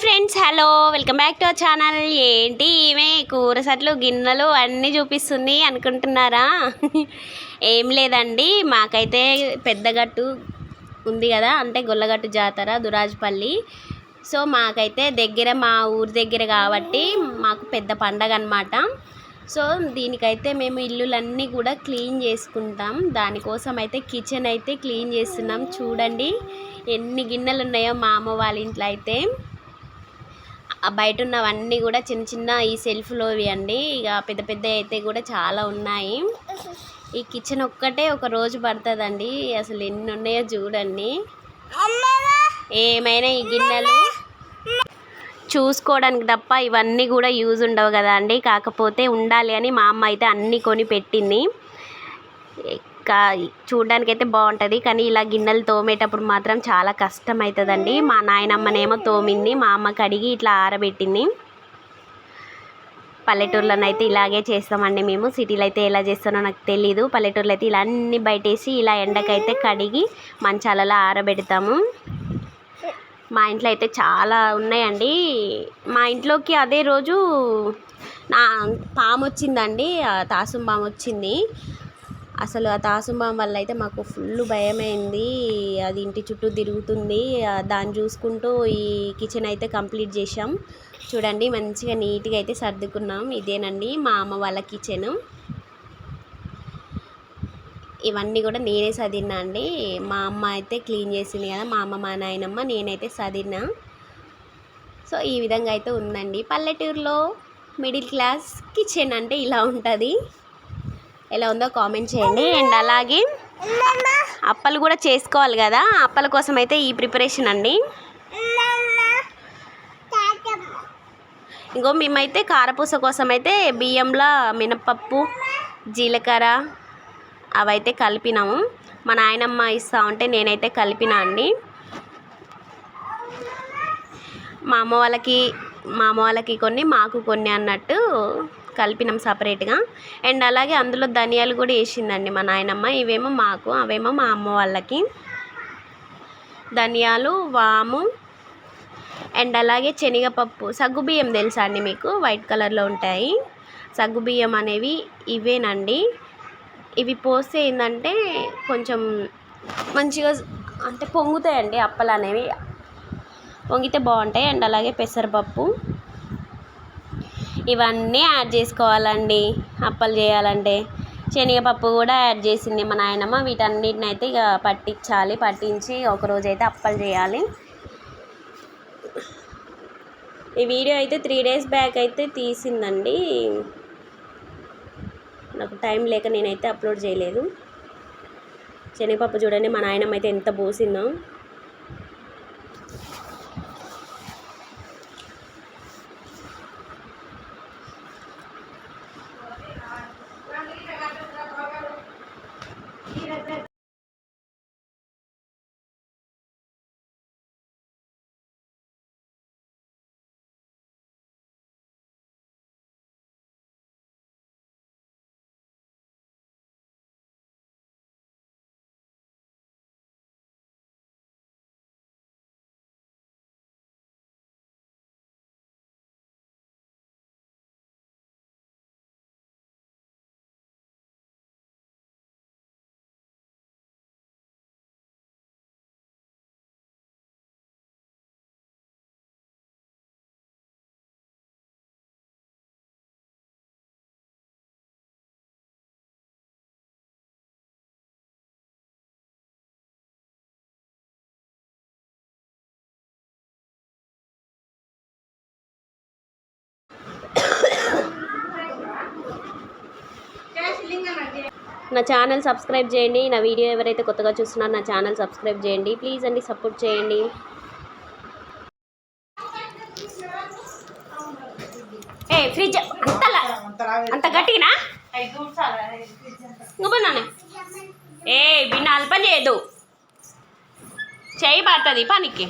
Friends hello welcome back to our channel ఏంటి ఈమె కూర సట్లు గిన్నెలు అన్నీ చూపిస్తుంది అనుకుంటున్నారా? ఏం లేదండి మాకైతే పెద్దగట్టు ఉంది కదా అంటే గొల్లగట్టు జాతర దురాజపల్లి. సో మాకైతే దగ్గర మా ఊరి దగ్గర కాబట్టి మాకు పెద్ద పండగ అనమాట సో దీనికైతే మేము ఇల్లులన్నీ కూడా క్లీన్ చేసుకుంటాం. దానికోసం అయితే కిచెన్ అయితే క్లీన్ చేస్తున్నాం. చూడండి ఎన్ని గిన్నెలు ఉన్నాయో మా అమ్మ వాళ్ళ ఇంట్లో అయితే. బయట ఉన్నవన్నీ కూడా చిన్న చిన్న ఈ సెల్ఫ్లోవి అండి. ఇక పెద్ద పెద్ద అయితే కూడా చాలా ఉన్నాయి. ఈ కిచెన్ ఒక్కటే ఒక రోజు పడుతుందండి. అసలు ఎన్ని ఉన్నాయో చూడండి. ఏమైనా ఈ గిన్నెలు? చూసుకోవడానికి తప్ప ఇవన్నీ కూడా యూజ్ ఉండవు కదా అండి. కాకపోతే ఉండాలి అని మా అమ్మ అయితే అన్నీ కొని పెట్టింది. ఇంకా చూడడానికి అయితే బాగుంటుంది కానీ ఇలా గిన్నెలు తోమేటప్పుడు మాత్రం చాలా కష్టం అవుతుందండి మా నాయనమ్మనేమో తోమింది మా అమ్మ కడిగి ఇట్లా ఆరబెట్టింది. పల్లెటూర్లను అయితే ఇలాగే చేస్తామండి మేము. సిటీలో అయితే ఎలా చేస్తానో నాకు తెలీదు. పల్లెటూర్లో అయితే ఇలా అన్నీ బయటేసి ఇలా ఎండకైతే కడిగి మంచాలలో ఆరబెడతాము. మా ఇంట్లో అయితే చాలా ఉన్నాయండి. మా ఇంట్లోకి అదే రోజు నా పాము వచ్చిందండి ఆ తాసుం పాము వచ్చింది అసలు ఆ తాసుంబాం వల్ల అయితే మాకు ఫుల్ భయమైంది. అది ఇంటి చుట్టూ తిరుగుతుంది. దాన్ని చూసుకుంటూ ఈ కిచెన్ అయితే కంప్లీట్ చేసాం చూడండి మంచిగా నీట్గా అయితే సర్దుకున్నాం. ఇదేనండి మా అమ్మ వాళ్ళ కిచెన్. ఇవన్నీ కూడా నేనే చదివినా అండి. మా అమ్మ అయితే క్లీన్ చేసింది కదా మా అమ్మ మా నాయనమ్మ నేనైతే చదివినా సో ఈ విధంగా అయితే ఉందండి. పల్లెటూరులో మిడిల్ క్లాస్ కిచెన్ అంటే ఇలా ఉంటుంది. ఎలా ఉందో కామెంట్ చేయండి. అండ్ అలాగే అప్పలు కూడా చేసుకోవాలి కదా అప్పల కోసం అయితే ఈ ప్రిపరేషన్ అండి. ఇంకో మేమైతే కారపూస కోసం అయితే బియ్యంలో మినపప్పు జీలకర్ర అవైతే కలిపినాము. మా నాయనమ్మ ఇస్తా ఉంటే నేనైతే కలిపినా అండి. మా అమ్మ వాళ్ళకి మా అమ్మ వాళ్ళకి కొన్ని మాకు కొన్ని అన్నట్టు కలిపినాం సపరేట్గా. అండ్ అలాగే అందులో ధనియాలు కూడా వేసిందండి మా నాయనమ్మ. ఇవేమో మాకు అవేమో మా అమ్మ వాళ్ళకి. ధనియాలు వాము అండ్ అలాగే శనగపప్పు సగ్గుబియ్యం తెలుసా అండి మీకు? వైట్ కలర్లో ఉంటాయి. సగ్గుబియ్యం అనేవి ఇవేనండి. ఇవి పోస్తే ఏంటంటే కొంచెం మంచిగా అంటే పొంగుతాయండి అప్పలు అనేవి పొంగితే బాగుంటాయి. అండ్ అలాగే పెసరపప్పు. ఇవన్నీ యాడ్ చేసుకోవాలండి. అప్పలు చేయాలంటే. శనగపప్పు కూడా యాడ్ చేసింది మా నాయనమ్మ. వీటన్నిటిని అయితే ఇక పట్టించాలి. పట్టించి ఒకరోజు అయితే అప్పలు చేయాలి. ఈ వీడియో అయితే త్రీ డేస్ బ్యాక్ అయితే తీసిందండి. నాకు టైం లేక నేనైతే అప్లోడ్ చేయలేదు. శనగపప్పు చూడండి మా నాయనమ్మ అయితే ఎంత పోసిందో నా ఛానల్ సబ్స్క్రైబ్ చేయండి. నా వీడియో ఎవరైతే కొత్తగా చూస్తున్నారో నా ఛానల్ సబ్స్క్రైబ్ చేయండి. ప్లీజ్ అండి సపోర్ట్ చేయండి. ఏ ఫ్రిడ్జ్ అంతలా అంత గట్టినా ఇంకొన్నానే ఏ బిన్న అల్పం చేయదు చేయి పడుతుంది పనికి.